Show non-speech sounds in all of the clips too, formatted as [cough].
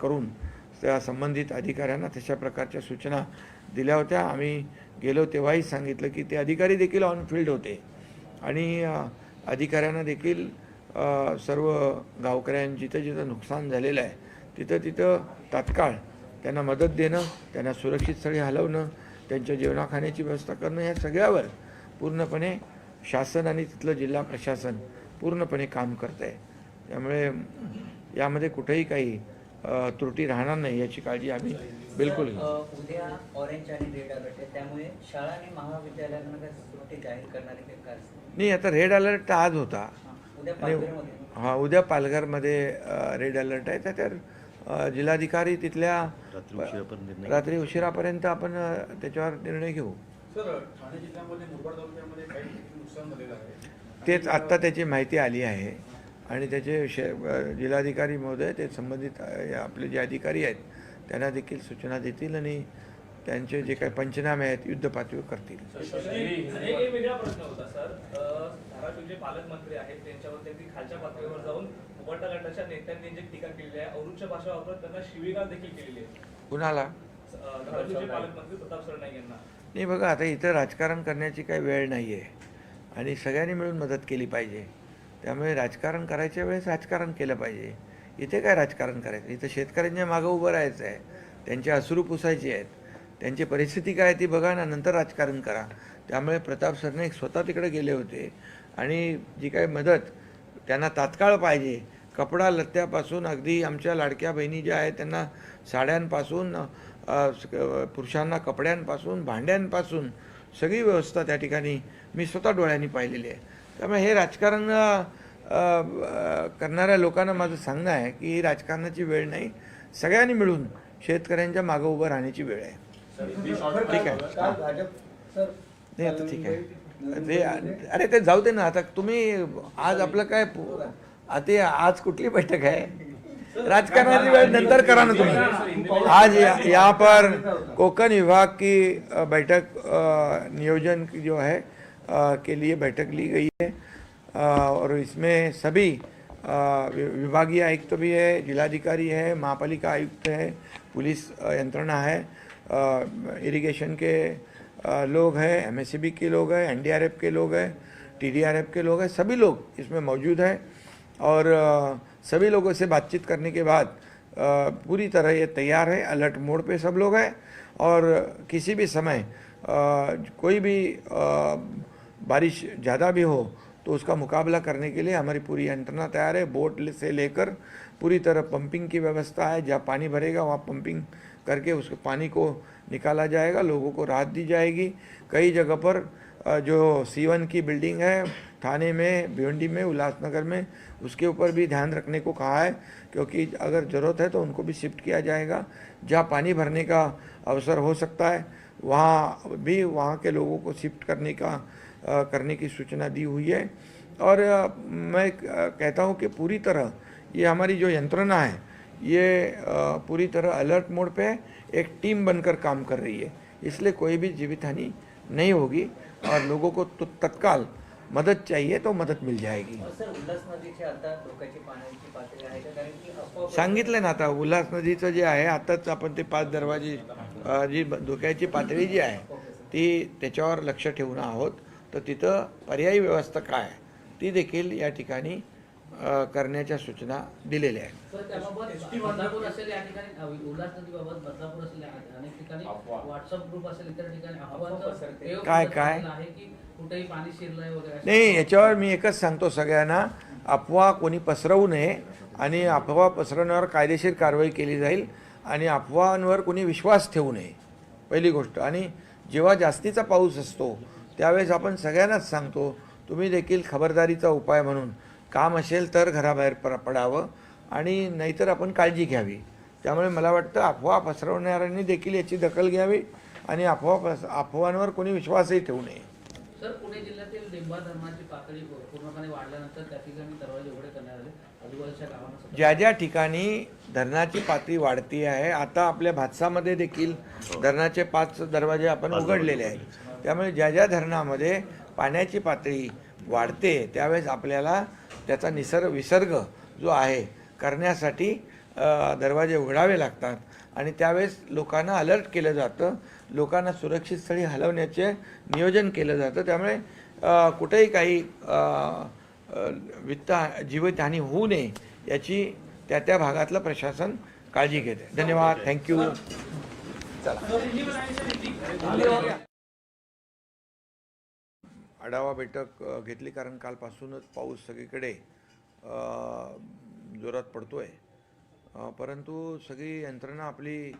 करून त्या संबंधित अधिकाऱ्यांना तशा प्रकारच्या सूचना दिल्या होत्या. आम्ही गेलो तेव्हाही सांगितलं की ते अधिकारी देखील ऑन फील्ड होते. आणि अधिकाऱ्यांना देखील सर्व गावकऱ्यांनी जिथं जिथं नुकसान झालेलं आहे तिथं तिथं तात्काळ त्यांना मदत देणं त्यांना सुरक्षित स्थळी हलवणं त्यांच्या जेवणाखाण्याची व्यवस्था करणं ह्या सगळ्यावर पूर्णपणे शासन आणि तिथलं जिल्हा प्रशासन पूर्णपणे काम करत आहे त्यामुळे यामध्ये कुठेही काही त्रुटी राहणार नाही याची काळजी आम्ही बिलकुल घेऊ. उद्या ऑरेंज आणि रेड अलर्ट आहे. त्यामुळे शाळा आणि महाविद्यालयांना जाहीर करणारे नाही आता रेड अलर्ट तर आज होता. हा, उद्या पालघरमध्ये. हा उद्या पालघरमध्ये अ, रेड अलर्ट आहे. तर जिल्हाधिकारी तिथल्या रात्री उशिरापर्यंत निर्णय रात्री उशिरापर्यंत आपण त्याच्यावर निर्णय घेऊ. तेच आत्ता त्याची माहिती आली आहे. आणि त्याचे शे जिल्हाधिकारी महोदय ते संबंधित आपले जे अधिकारी आहेत त्यांना देखील सूचना देतील आणि त्यांचे जे काही पंचनामे आहेत युद्ध पातळीवर करतील एक एक वेगळा प्रश्न होता सर. अ, धाराशिवचे पालकमंत्री आहेत त्यांच्यावर त्यांनी खालच्या पातळीवर जाऊन उबटा गटाच्या नेत्यांनी जे टीका केलेली आहे अवृत्य भाषा वापरत त्यांना शिवीगाळ देखील केलेली आहे. कुणाला? अ, धाराशिवचे पालकमंत्री प्रताप सरनाईक यांना. नाही बघा आता इथं राजकारण करण्याची काही वेळ नाही आहे आणि सगळ्यांनी मिळून मदत केली पाहिजे. त्यामुळे राजकारण करायच्या वेळेस राजकारण केलं पाहिजे. इथे काय राजकारण करायचं? इथं शेतकऱ्यांच्या मागं उभं राहायचं आहे. त्यांचे अश्रू पुसायचे आहेत. त्यांची परिस्थिती काय आहे ती बघा ना नंतर राजकारण करा. त्यामुळे प्रताप सरनाईक स्वतः तिकडे गेले होते. आणि जी काही मदत त्यांना तात्काळ पाहिजे. कपडा लत्त्यापासून अगदी आमच्या लाडक्या बहिणी ज्या आहेत त्यांना साड्यांपासून पुरुषांना कपड्यांपासून भांड्यांपासून सगळी व्यवस्था त्या ठिकाणी मी स्वतः डोळ्यांनी पाहिलेली आहे. त्यामुळे हे राजकारण करणाऱ्या लोकांना माझं सांगणं आहे की ही राजकारणाची वेळ नाही. सगळ्यांनी मिळून शेतकऱ्यांच्या मागं उभं राहण्याची वेळ आहे. ठीक आहे. नाही आता ठीक आहे. ते अरे ते जाऊ दे ना. आता तुम्ही आज आपलं काय पु- आता आज कुठली बैठक आहे? राजकारणाची वेळ नंतर करा ना तुम्ही. आज या- यहाँ पर कोकण विभाग की बैठक नियोजन जो है के लिए बैठक ली गई है। और इसमें सभी विभागीय आयुक्त तो भी है, जिलाधिकारी है, महापालिका आयुक्त है, पुलिस यंत्रणा है इरिगेशन के लोग हैं एम के लोग हैं एनडीआरएफ के लोग हैं टीडीआरएफ के लोग हैं, सभी लोग इसमें मौजूद हैं। और सभी लोगों से बातचीत करने के बाद पूरी तरह ये तैयार है, अलर्ट मोड पे सब लोग हैं। और किसी भी समय कोई भी बारिश ज़्यादा भी हो तो उसका मुकाबला करने के लिए हमारी पूरी यंत्रणा तैयार है। बोट से लेकर पूरी तरह पंपिंग की व्यवस्था है। जहाँ पानी भरेगा, वहाँ पंपिंग करके उसके पानी को निकाला जाएगा, लोगों को राहत दी जाएगी। कई जगह पर जो सीवन की बिल्डिंग है, थाने में, भिवंडी में, उल्लासनगर में, उसके ऊपर भी ध्यान रखने को कहा है, क्योंकि अगर ज़रूरत है तो उनको भी शिफ्ट किया जाएगा। जहाँ पानी भरने का अवसर हो सकता है, वहाँ भी, वहाँ के लोगों को शिफ्ट करने का करने की सूचना दी हुई है। और मैं कहता हूँ कि पूरी तरह ये हमारी जो यंत्रणा है ये पूरी तरह अलर्ट मोड पे एक टीम बनकर काम कर रही है। इसलिए कोई भी जीवित हानि नहीं होगी और लोगों को तो तत्काल मदद चाहिए तो मदद मिल जाएगी। सांगितलं ना आता उल्हास नदीचं जे आहे आताच आपण ते पाच दरवाजे जी धोक्याची पातळी जी आहे ती त्याच्यावर लक्ष ठेवून आहोत. तर तिथं पर्यायी व्यवस्था काय ती देखील या ठिकाणी करण्याच्या सूचना दिलेल्या आहेत सर त्याबाबत बदलापूर असेल या ठिकाणी अ, उल्हास नदीबाबत बदलापूर असेल या अनेक ठिकाणी व्हॉट्सअप ग्रुप असेल इतर ठिकाणी अफवांचं पसरते. प्रयोग काय- काय? आहे की कुठेही पाणी शिरलंय वगैरे असं. नाही याच्यावर मी एकच सांगतो सगळ्यांना अफवा कोणी पसरवू नये आणि अफवा पसरवण्यावर कायदेशीर कारवाई केली जाईल आणि अफवांवर कोणी विश्वास ठेवू नये पहिली गोष्ट आणि जेव्हा जास्तीचा पाऊस असतो त्यावेळेस आपण सगळ्यांनाच सांगतो तुम्ही देखील खबरदारीचा उपाय म्हणून काम असेल तर घराबाहेर प पडावं आणि नाहीतर आपण काळजी घ्यावी. त्यामुळे मला वाटतं अफवा पसरवणाऱ्यांनी देखील याची दखल घ्यावी आणि अफवा पस अफवांवर कोणी विश्वासही ठेवू नये. सर पुणे जिल्ह्यातील लिंबा धरणाची पातळी पूर्णपणे वाढल्यानंतर त्या ठिकाणी दरवाजे उघडे करण्यात आले. आजूबाजूच्या गावांना ज्या ज्या ठिकाणी धरणाची पातळी वाढती आहे आता आपल्या भातसामध्ये देखील धरणाचे पाच दरवाजे आपण उघडलेले आहेत. त्यामुळे ज्या ज्या धरणामध्ये पाण्याची पातळी वाढते त्यावेळेस आपल्याला त्याचा निसर्ग विसर्ग जो आहे करण्यासाठी दरवाजे उघडावे लागतात. आणि त्यावेळेस लोकांना अलर्ट केलं जातं. लोकांना सुरक्षित स्थळी हलवण्याचे नियोजन केलं जातं. त्यामुळे कुठेही काही वित्त जीवितहानी होऊ नये याची त्या त्या भागातलं प्रशासन काळजी घेते. धन्यवाद. थँक्यू. आढावा बैठक घेतली कारण कालपासूनच पाऊस सगळीकडे जोरात पडतो आहे परंतु सगळी यंत्रणा आपली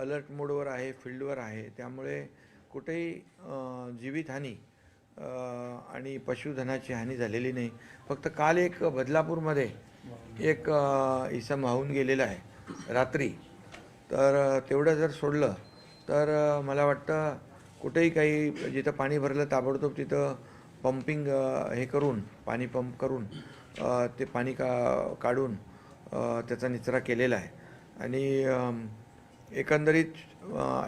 अलर्ट मोडवर आहे फील्डवर आहे. त्यामुळे कुठेही जीवितहानी आणि पशुधनाची हानी झालेली नाही. फक्त काल एक बदलापूरमध्ये एक इसम वाहून गेलेला आहे. रात्री. तर तेवढं जर सोडलं तर मला वाटतं कुठेही काही जिथं पाणी भरलं ताबडतोब तिथं पंपिंग हे करून पाणी पंप करून ते पाणी का काढून त्याचा निचरा केलेला आहे. आणि एकंदरीत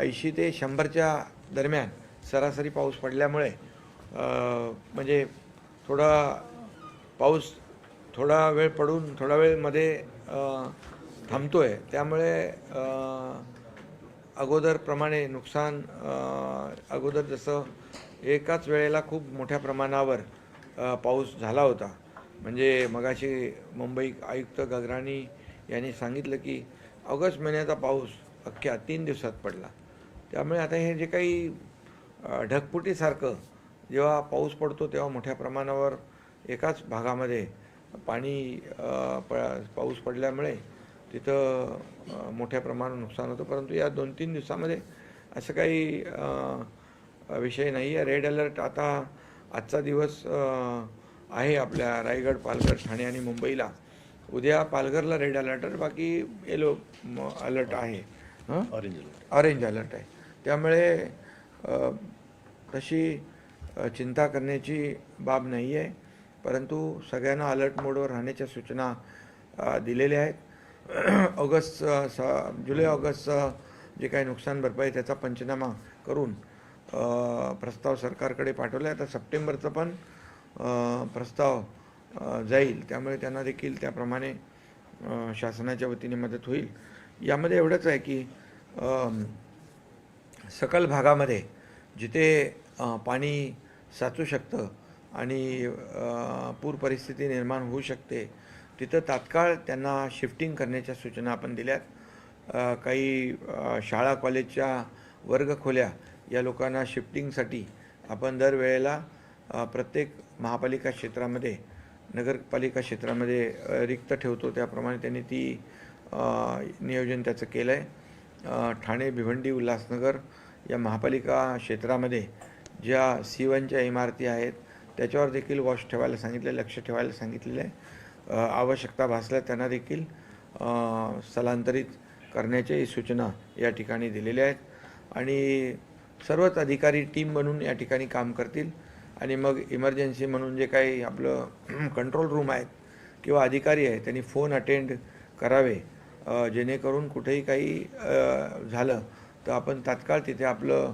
ऐंशी ते शंभरच्या दरम्यान सरासरी पाऊस पडल्यामुळे म्हणजे थोडा पाऊस थोडा वेळ पडून थोडा वेळमध्ये थांबतो आहे त्यामुळे अगोदरप्रमाणे नुकसान अगोदर जसं एकाच वेळेला खूप मोठ्या प्रमाणावर पाऊस झाला होता. म्हणजे मगाशी मुंबई आयुक्त गगराणी यांनी सांगितलं की ऑगस्ट महिन्याचा पाऊस अख्ख्या तीन दिवसात पडला. त्यामुळे आता हे जे काही ढगफुटीसारखं जेव्हा पाऊस पडतो तेव्हा मोठ्या प्रमाणावर एकाच भागामध्ये पाणी प पाऊस पडल्यामुळे तिथं मोठ्या प्रमाणावर नुकसान होतं. परंतु या दोन तीन दिवसामध्ये असं काही विषय नाही आहे. रेड अलर्ट आता आजचा दिवस आहे आपल्या रायगड पालघर ठाणे आणि मुंबईला. उद्या पालघरला रेड अलर्ट आहे. बाकी येलो अलर्ट आहे. ऑरेंज अलर्ट ऑरेंज अलर्ट आहे. त्यामुळे तशी चिंता करण्याची बाब नाही आहे परंतु सगळ्यांना अलर्ट मोडवर राहण्याच्या सूचना दिलेल्या आहेत. ऑगस्ट अ, स जुलै ऑगस्टचं जे काही नुकसान भरपाई त्याचा पंचनामा करून प्रस्ताव सरकारकडे पाठवला. आहे आता सप्टेंबरचं पण प्रस्ताव जाईल. त्यामुळे त्यांना देखील त्याप्रमाणे शासनाच्या वतीने मदत होईल. यामध्ये एवढंच आहे की सकल भागामध्ये जिथे पाणी साचू शकतं आणि पूर परिस्थिती निर्माण होऊ शकते तिथं तात्काळ त्यांना शिफ्टिंग करण्याच्या सूचना आपण दिल्यात. काही शाळा कॉलेजच्या वर्गखोल्या या लोकांना शिफ्टिंगसाठी आपण दरवेळेला प्रत्येक महापालिका क्षेत्रामध्ये नगरपालिका क्षेत्रामध्ये रिक्त ठेवतो. त्याप्रमाणे त्यांनी ती नियोजन त्याचं केलं आहे ठाणे भिवंडी उल्हासनगर या महापालिका क्षेत्रामध्ये ज्या सी वनच्या इमारती आहेत त्याच्यावर देखील वॉश ठेवायला सांगितलं लक्ष ठेवायला सांगितलेलं आहे आवश्यकता भासल्यास त्यांना देखील स्थलांतरित करण्याच्याही सूचना या ठिकाणी दिलेल्या आहेत. आणि सर्वच अधिकारी टीम बनून या ठिकाणी काम करतील. आणि मग इमर्जन्सी म्हणून जे काही आपलं [clears throat] कंट्रोल रूम आहेत किंवा अधिकारी आहेत त्यांनी फोन अटेंड करावे. जेणेकरून कुठेही काही झालं तर आपण तात्काळ तिथे आपलं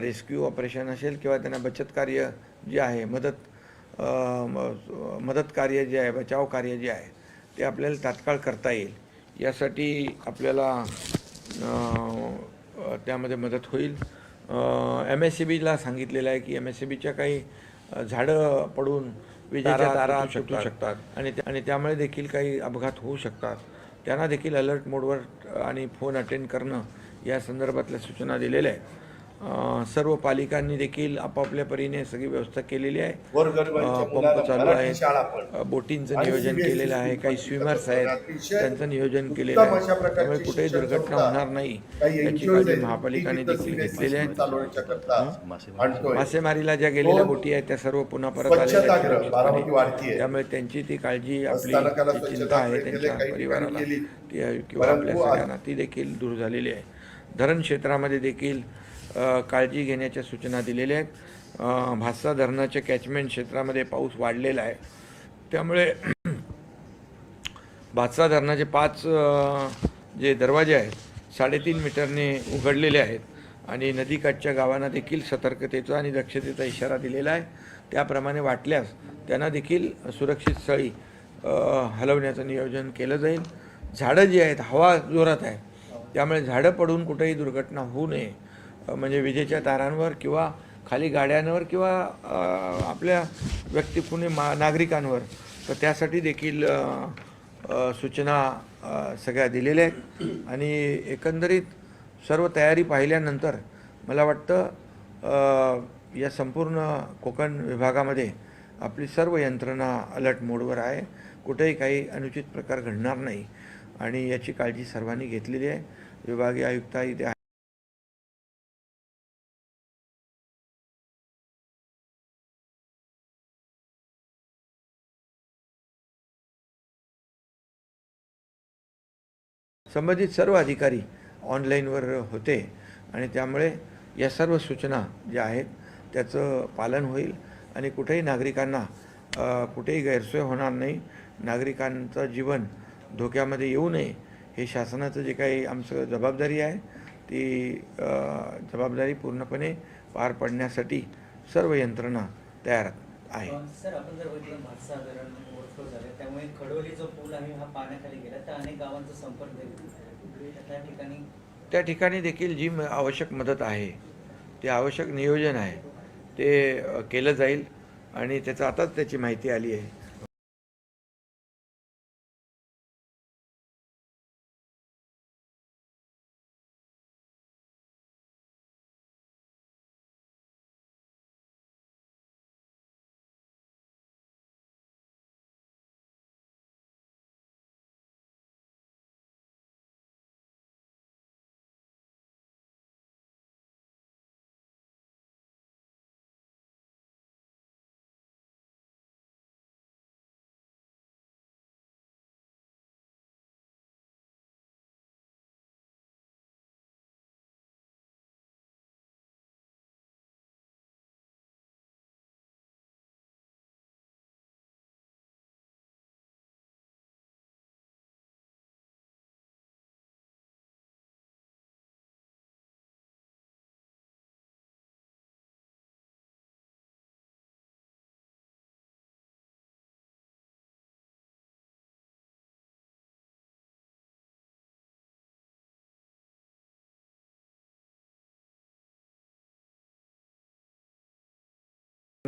रेस्क्यू ऑपरेशन असेल किंवा त्यांना बचत कार्य जे आहे मदत मदत कार्य जे आहे बचाव कार्य जे आहे ते आपल्याला तात्काळ करता येईल. यासाठी आपल्याला त्यामध्ये मदत होईल. एम एस सी बीला सांगितलेलं आहे की एम एस सी बीच्या काही झाडं पडून विजेच्या तारा सुटू शकतात. आणि आणि त्यामुळे देखील काही अपघात होऊ शकतात. त्यांना देखील अलर्ट मोडवर आणि फोन अटेंड करणं या संदर्भातल्या सूचना दिलेल्या आहेत. सर्व पालिकांनी देखील आपापल्या परीने सगळी व्यवस्था केलेली आहे. पंप चालू आहेत. बोटींचं नियोजन केलेलं आहे. काही स्विमर्स आहेत. त्यांचं नियोजन केलेलं आहे. त्यामुळे कुठेही दुर्घटना होणार नाही. याची काळजी महापालिकाने देखील घेतलेली आहे. मासेमारीला ज्या गेलेल्या बोटी आहेत त्या सर्व पुन्हा परत आलेल्या आहेत. त्यामुळे त्यांची ती काळजी आपली चिंता आहे त्यांच्या परिवाराला किंवा आपल्या सगळ्यांना ती देखील दूर झालेली आहे. धरण क्षेत्रामध्ये देखील काळजी घेण्याच्या सूचना दिलेल्या आहेत. अ, भातसा धरणाच्या कॅचमेंट क्षेत्रामध्ये पाऊस वाढलेला आहे. त्यामुळे [clears throat] भातसा धरणाचे पाच जे दरवाजे आहेत साडेतीन मीटरने उघडलेले आहेत. आणि नदीकाठच्या गावांना देखील सतर्कतेचा आणि दक्षतेचा इशारा दिलेला आहे. त्याप्रमाणे वाटल्यास त्यांना देखील सुरक्षित स्थळी हलवण्याचं नियोजन केलं जाईल. झाडं जी आहेत हवा जोरात आहे. त्यामुळे झाडं पडून कुठेही दुर्घटना होऊ नये. म्हणजे विजेच्या तारांवर किंवा खाली गाड्यांवर किंवा आपल्या व्यक्ती कुणी मा नागरिकांवर. तर त्यासाठी देखील सूचना सगळ्या दिलेल्या आहेत. आणि एकंदरीत सर्व तयारी पाहिल्यानंतर मला वाटतं या संपूर्ण कोकण विभागामध्ये आपली सर्व यंत्रणा अलर्ट मोडवर आहे. कुठेही काही अनुचित प्रकार घडणार नाही. आणि याची काळजी सर्वांनी घेतलेली आहे. विभागीय आयुक्त इथे संबंधित सर्व अधिकारी ऑनलाईनवर होते आणि त्यामुळे या सर्व सूचना ज्या आहेत त्याचं पालन होईल आणि कुठेही नागरिकांना कुठेही गैरसोय होणार नाही. नागरिकांचं जीवन धोक्यामध्ये येऊ नये हे शासनाचं जे काही आमचं जबाबदारी आहे ती जबाबदारी पूर्णपणे पार पडण्यासाठी सर्व यंत्रणा तयार आहे. अं, झाले. त्यामुळे खडोली जो पूल आहे हा पाण्याखाली गेला. तर अनेक गावांचा संपर्क त्या ठिकाणी त्या ठिकाणी देखील जी आवश्यक मदत आहे ते आवश्यक नियोजन आहे ते केलं जाईल. आणि त्याचं आताच त्याची माहिती आली आहे.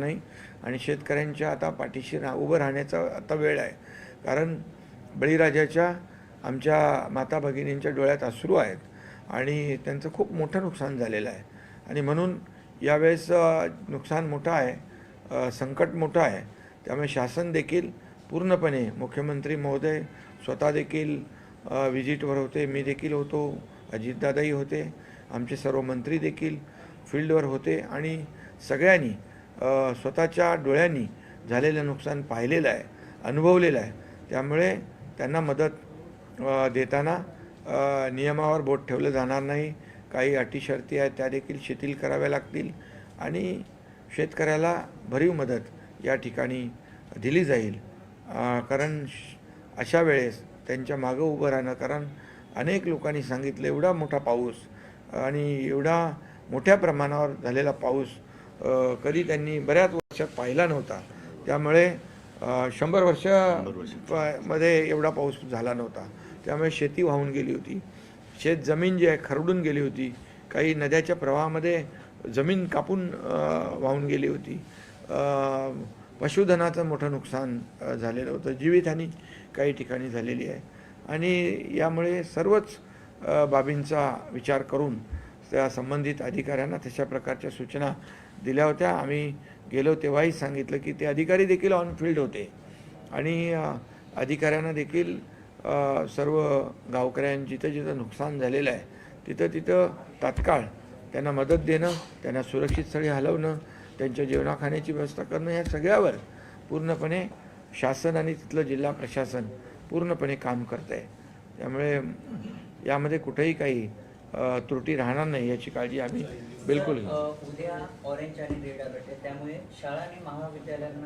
नाही. आणि शेतकऱ्यांच्या आता पाठीशी रा उभं राहण्याचा आता वेळ आहे. कारण बळीराजाच्या आमच्या माता भगिनींच्या डोळ्यात अश्रू आहेत आणि त्यांचं खूप मोठं नुकसान झालेलं आहे. आणि म्हणून यावेळेस नुकसान मोठं आहे संकट मोठं आहे. त्यामुळे शासन देखील पूर्णपणे मुख्यमंत्री महोदय स्वतः देखील व्हिजिटवर होते मी देखील होतो अजितदादाही होते आमचे सर्व मंत्री देखील फील्डवर होते आणि सगळ्यांनी स्वतःच्या डोळ्यांनी झालेलं नुकसान पाहिलेलं आहे अनुभवलेलं आहे. त्यामुळे त्यांना मदत देताना नियमावर बोट ठेवलं जाणार नाही. काही अटी शर्ती आहेत त्या देखील शिथिल कराव्या लागतील आणि शेतकऱ्याला भरीव मदत या ठिकाणी दिली जाईल. कारण श- अशा वेळेस त्यांच्या मागं उभं राहणं कारण अनेक लोकांनी सांगितलं एवढा मोठा पाऊस आणि एवढा मोठ्या प्रमाणावर झालेला पाऊस कधी त्यांनी बऱ्याच वर्षात पाहिला नव्हता. त्यामुळे शंभर वर्षमध्ये एवढा पाऊस झाला नव्हता. त्यामुळे शेती वाहून गेली होती. शेत जमीन जी आहे खरडून गेली होती. काही नद्याच्या प्रवाहामध्ये जमीन कापून वाहून गेली होती. पशुधनाचं मोठं नुकसान झालेलं होतं. जीवितहानी काही ठिकाणी झालेली आहे. आणि यामुळे सर्वच बाबींचा विचार करून त्या संबंधित अधिकाऱ्यांना तशा प्रकारच्या सूचना दिल्या होत्या. आम्ही गेलो तेव्हाही सांगितलं की ते अधिकारी देखील ऑन फील्ड होते. आणि अधिकाऱ्यांना देखील सर्व गावकऱ्यांना जिथं जिथं नुकसान झालेलं आहे तिथं तिथं तात्काळ त्यांना मदत देणं त्यांना सुरक्षित स्थळी हलवणं त्यांच्या जेवणाखाण्याची व्यवस्था करणं ह्या सगळ्यावर पूर्णपणे शासन आणि तिथलं जिल्हा प्रशासन पूर्णपणे काम करत आहे त्यामुळे यामध्ये कुठेही काही त्रुटी राहणार नाही याची काळजी आम्ही बिलकुल उद्या ऑरेंज आणि रेड अलर्ट आहे. त्यामुळे शाळा आणि महाविद्यालयांना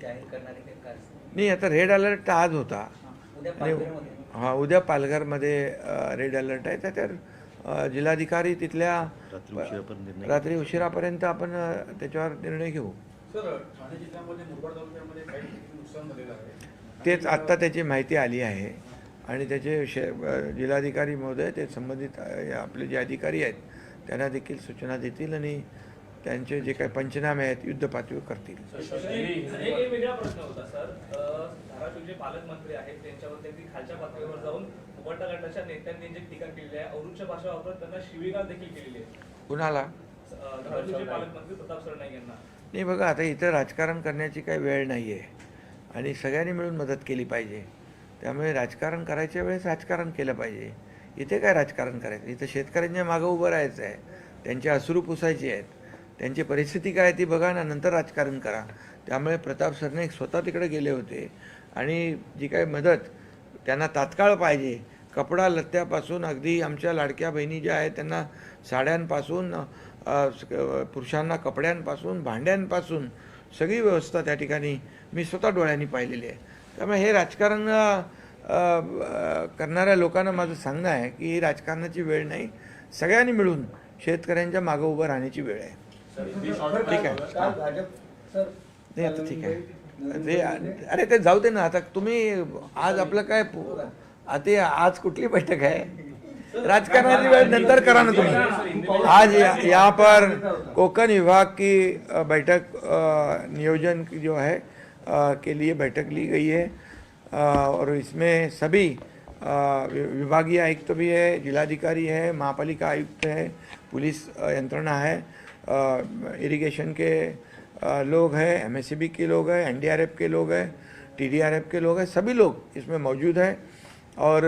जाहीर करणार काय? नाही आता रेड अलर्ट तर आज होता. हां, उद्या आणि पालघरमध्ये. हा उद्या पालघरमध्ये अ, रेड अलर्ट आहे. तर तर अ, जिल्हाधिकारी तिथल्या रात्री उशिरापर्यंत आपण त्याच्यावर निर्णय घेऊ. सर ठाणे जिल्ह्यामध्ये मुरबाड तालुक्यामध्ये काही ठिकाणी नुकसान झालेलं आहे? तेच आत्ता त्याची माहिती आली आहे. आणि त्याचे शे जिल्हाधिकारी महोदय ते संबंधित आपले जे अधिकारी आहेत त्यांना देखील सूचना देतील आणि त्यांचे जे काही पंचनामे आहेत युद्ध पातळीवर करतील. एक एक वेगळा प्रश्न होता सर. अ, धाराशिवचे पालकमंत्री आहेत त्यांच्यावर त्यांनी खालच्या पातळीवर जाऊन उबंटा गटाच्या नेत्यांनी जे टीका केलेली आहे अवृच्छ भाषा वापरत त्यांना शिवीगाळ देखील केलेली आहे. कुणाला? अ, धाराशिवचे पालकमंत्री प्रताप सरनाईक यांना. नाही बघा आता इथं राजकारण करण्याची काही वेळ नाही आहे आणि सगळ्यांनी मिळून मदत केली पाहिजे. त्यामुळे राजकारण करायच्या वेळेस राजकारण केलं पाहिजे. इथे काय राजकारण करायचं? इथं शेतकऱ्यांच्या मागं उभं राहायचं आहे. त्यांचे अश्रू पुसायचे आहेत. त्यांची परिस्थिती काय आहे ती बघा ना नंतर राजकारण करा. त्यामुळे प्रताप सरनाईक स्वतः तिकडे गेले होते. आणि जी काही मदत त्यांना तात्काळ पाहिजे. कपडा लत्त्यापासून अगदी आमच्या लाडक्या बहिणी ज्या आहेत त्यांना साड्यांपासून पुरुषांना कपड्यांपासून भांड्यांपासून सगळी व्यवस्था त्या ठिकाणी मी स्वतः डोळ्यांनी पाहिलेली आहे. त्यामुळे हे राजकारण करणाऱ्या लोकांना माझं सांगणं आहे की ही राजकारणाची वेळ नाही. सगळ्यांनी मिळून शेतकऱ्यांच्या मागं उभं राहण्याची वेळ आहे. ठीक आहे. नाही आता ठीक आहे. ते अरे ते जाऊ दे ना. आता तुम्ही आज आपलं काय ते आज कुठली बैठक आहे? राजकारणाची वेळ नंतर करा ना तुम्ही. आज या- यहाँ पर कोकण विभाग की बैठक नियोजन की जो है के लिए बैठक ली गई है। और इसमें सभी विभागीय आयुक्त तो भी है, जिलाधिकारी है, महापालिका आयुक्त है, पुलिस यंत्रणा है इरिगेशन के लोग हैं एम के लोग हैं एनडीआरएफ के लोग हैं टीडीआरएफ के लोग हैं, सभी लोग इसमें मौजूद हैं। और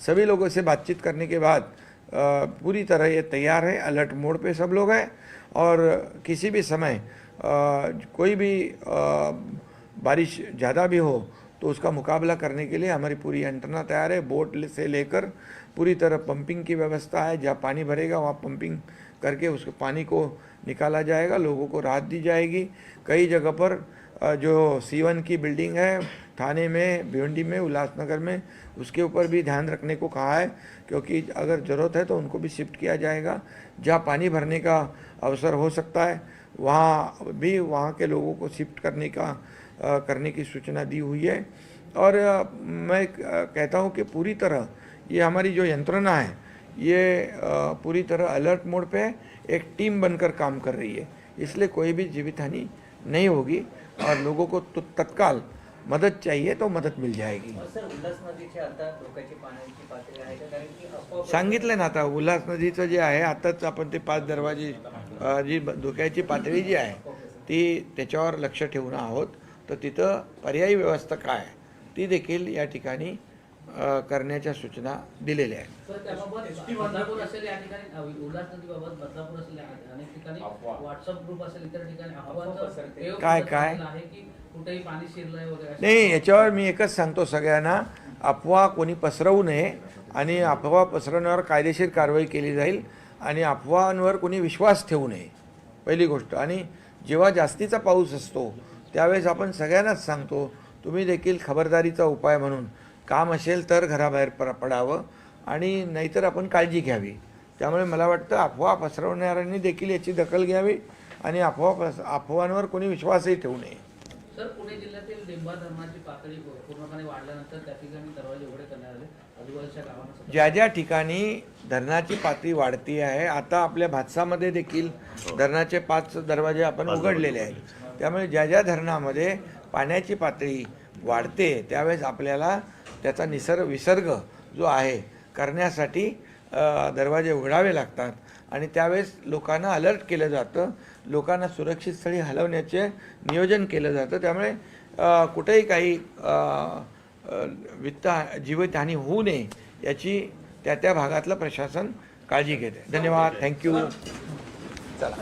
सभी लोगों से बातचीत करने के बाद पूरी तरह ये तैयार है, अलर्ट मोड पे सब लोग हैं। और किसी भी समय कोई भी बारिश ज़्यादा भी हो तो उसका मुकाबला करने के लिए हमारी पूरी यंत्रणा तैयार है। बोट से लेकर पूरी तरह पंपिंग की व्यवस्था है। जहाँ पानी भरेगा, वहाँ पंपिंग करके उसके पानी को निकाला जाएगा, लोगों को राहत दी जाएगी। कई जगह पर जो सीवन की बिल्डिंग है, थाने में, भिवंडी में, उल्लासनगर में, उसके ऊपर भी ध्यान रखने को कहा है, क्योंकि अगर ज़रूरत है तो उनको भी शिफ्ट किया जाएगा। जहाँ पानी भरने का अवसर हो सकता है, वहाँ भी, वहाँ के लोगों को शिफ्ट करने का करने की सूचना दी हुई है। और मैं कहता हूँ कि पूरी तरह ये हमारी जो यंत्रणा है ये पूरी तरह अलर्ट मोड पे एक टीम बनकर काम कर रही है। इसलिए कोई भी जीवित हानि नहीं होगी और लोगों को तो तत्काल मदद चाहिए तो मदद मिल जाएगी। सांगितलं ना आता उल्हास नदीचं जे आहे आताच आपण ते पाच दरवाजे जी धोक्याची पातळी जी आहे ती त्याच्यावर लक्ष ठेवून आहोत. तर तिथं पर्यायी व्यवस्था काय ती देखील या ठिकाणी करण्याच्या सूचना दिलेल्या आहेत. सर त्याबाबत बदलापूर असेल या ठिकाणी अ, उल्हास नदीबाबत बदलापूर असेल या- अनेक ठिकाणी व्हॉट्सअप ग्रुप असेल इतर ठिकाणी अफवाचं पसरते. प्रयोग काय- काय? झालेला आहे की कुठेही पाणी शिरलंय वगैरे अशा- नाही याच्यावर मी एकच सांगतो सगळ्यांना अफवा कोणी पसरवू नये आणि अफवा पसरवण्यावर कायदेशीर कारवाई केली जाईल आणि अफवांवर कोणी विश्वास ठेवू नये. पहिली गोष्ट. आणि जेव्हा जास्तीचा पाऊस असतो त्यावेळेस आपण सगळ्यांनाच सांगतो तुम्ही देखील खबरदारीचा उपाय म्हणून काम असेल तर घराबाहेर प पडावं आणि नाहीतर आपण काळजी घ्यावी. त्यामुळे मला वाटतं अफवा पसरवणाऱ्यांनी देखील याची दखल घ्यावी आणि अफवा पस अफवांवर कोणी विश्वासही ठेवू नये. सर पुणे जिल्ह्यातील डिंबा धरणाची पातळी पूर्णपणे वाढल्यानंतर त्या ठिकाणी दरवाजे उघडे करण्यात आले. आजूबाजूच्या गावांना सतर्क ज्या ज्या ठिकाणी धरणाची पातळी वाढती आहे आता आपल्या भातसामध्ये देखील धरणाचे पाच दरवाजे आपण उघडलेले आहेत. त्यामुळे ज्या ज्या धरणामध्ये पाण्याची पातळी वाढते त्यावेळेस आपल्याला त्याचा निसर्ग विसर्ग जो आहे करण्यासाठी दरवाजे उघडावे लागतात. आणि त्यावेळेस लोकांना अलर्ट केलं जातं. लोकांना सुरक्षित स्थळी हलवण्याचे नियोजन केलं जातं. त्यामुळे कुठेही काही वित्त जीवितहानी होऊ नये याची त्या त्या भागातलं प्रशासन काळजी घेते. धन्यवाद. थँक्यू चला.